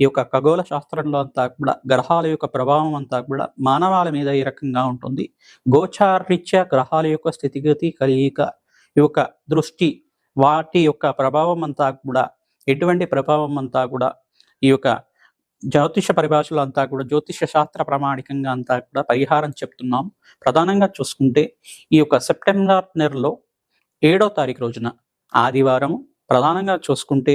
ఈ యొక్క ఖగోళ శాస్త్రంలో అంతా కూడా గ్రహాల యొక్క ప్రభావం అంతా కూడా మానవాల మీద ఈ రకంగా ఉంటుంది. గోచారీత్యా గ్రహాల యొక్క స్థితిగతి కలియిక ఈ యొక్క దృష్టి వాటి యొక్క ప్రభావం అంతా కూడా ఎటువంటి ప్రభావం అంతా కూడా ఈ యొక్క జ్యోతిష పరిభాషలో అంతా కూడా జ్యోతిష శాస్త్ర ప్రామాణికంగా అంతా కూడా పరిహారం చెప్తున్నాం. ప్రధానంగా చూసుకుంటే ఈ యొక్క సెప్టెంబర్ నెలలో ఏడో తారీఖు రోజున ఆదివారం ప్రధానంగా చూసుకుంటే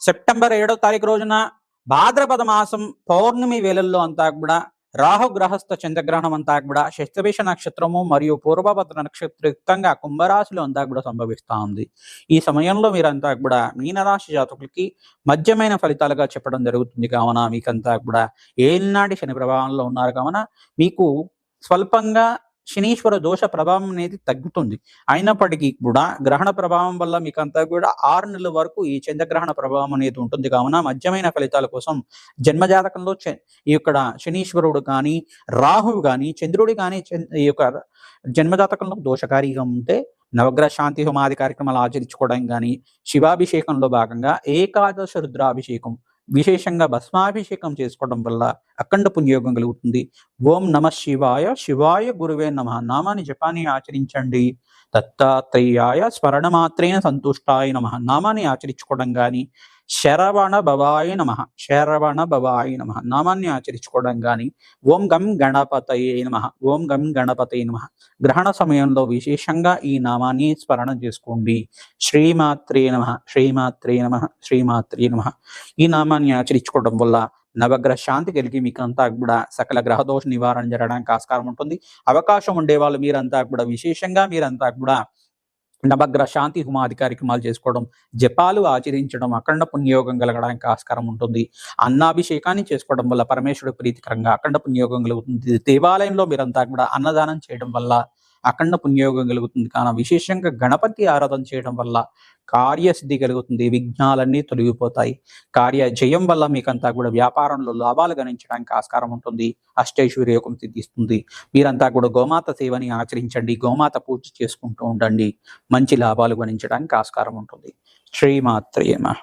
సెప్టెంబర్ ఏడో తారీఖు రోజున భాద్రపద మాసం పౌర్ణమి వేళల్లో అంతా కూడా రాహు గ్రహస్థ చంద్రగ్రహణం అంతా కూడా శస్త్రవేష నక్షత్రము మరియు పూర్వభద్ర నక్షత్రయుక్తంగా కుంభరాశిలో అంతా కూడా సంభవిస్తూ ఉంది. ఈ సమయంలో మీరంతా కూడా మీనరాశి జాతకులకి మధ్యమైన ఫలితాలుగా చెప్పడం జరుగుతుంది కావున మీకంతా కూడా ఏనాటి శని ప్రభావంలో ఉన్నారు కావున మీకు స్వల్పంగా శనీశ్వర దోష ప్రభావం అనేది తగ్గుతుంది. అయినప్పటికీ కూడా గ్రహణ ప్రభావం వల్ల మీకు అంతా కూడా ఆరు నెలల వరకు ఈ చంద్రగ్రహణ ప్రభావం అనేది ఉంటుంది. కావున మధ్యమైన ఫలితాల కోసం జన్మజాతకంలో చ- ఈ యొక్క శనీశ్వరుడు కానీ రాహువు కానీ చంద్రుడు కానీ చంద్- ఈ యొక్క జన్మజాతకంలో దోషకారిగా ఉంటే నవగ్రహ శాంతి హోమాది కార్యక్రమాలు ఆచరించుకోవడం కానీ శివాభిషేకంలో భాగంగా ఏకాదశ రుద్రాభిషేకం విశేషంగా భస్మాభిషేకం చేసుకోవడం వల్ల అఖండ పుణ్యయోగం కలుగుతుంది. ఓం నమ శివాయ శివాయ గురువే నమ. నామాన్ని జపాన్ని ఆచరించండి. దత్తాత్రేయాయ స్మరణ మాత్రేన సంతుష్టాయ నమ. నామాన్ని ఆచరించుకోవడం కానీ శరవణ భవాయ నమ. శరవణ భవాయ నమ. నామాన్ని ఆచరించుకోవడం కానీ ఓం గం గణపతయే నమ. ఓం గం గణపతయే నమ. గ్రహణ సమయంలో విశేషంగా ఈ నామాన్ని స్మరణ చేసుకోండి. శ్రీమాత్రే నమ. శ్రీమాత్రే నమ. శ్రీమాత్రే నమ. ఈ నామాన్ని ఆచరించుకోవడం వల్ల నవగ్రహ శాంతి కలిగి మీకు అంతా కూడా సకల గ్రహదోష నివారణ జరగడానికి ఆస్కారం ఉంటుంది. అవకాశం ఉండే వాళ్ళు మీరంతా కూడా విశేషంగా మీరంతా కూడా నవగ్రహ శాంతి హుమాది కార్యక్రమాలు చేసుకోవడం జపాలు ఆచరించడం అఖండ పుణ్యోగం కలగడానికి ఆస్కారం ఉంటుంది. అన్నాభిషేకాన్ని చేసుకోవడం వల్ల పరమేశ్వరుడు ప్రీతికరంగా అఖండ పుణ్యయోగం కలుగుతుంది. దేవాలయంలో మీరంతా కూడా అన్నదానం చేయడం వల్ల అఖండ పుణ్యోగం కలుగుతుంది. కానీ విశేషంగా గణపతి ఆరాధన చేయడం వల్ల కార్యసిద్ధి కలుగుతుంది విఘ్నాలన్నీ తొలగిపోతాయి. కార్య జయం వల్ల మీకంతా కూడా వ్యాపారంలో లాభాలు గణించడానికి ఆస్కారం ఉంటుంది అష్టైశ్వర్య యోగం సిద్ధిస్తుంది. మీరంతా కూడా గోమాత సేవని ఆచరించండి గోమాత పూజ చేసుకుంటూ ఉండండి. మంచి లాభాలు గణించడానికి ఆస్కారం ఉంటుంది. శ్రీమాత్రేమ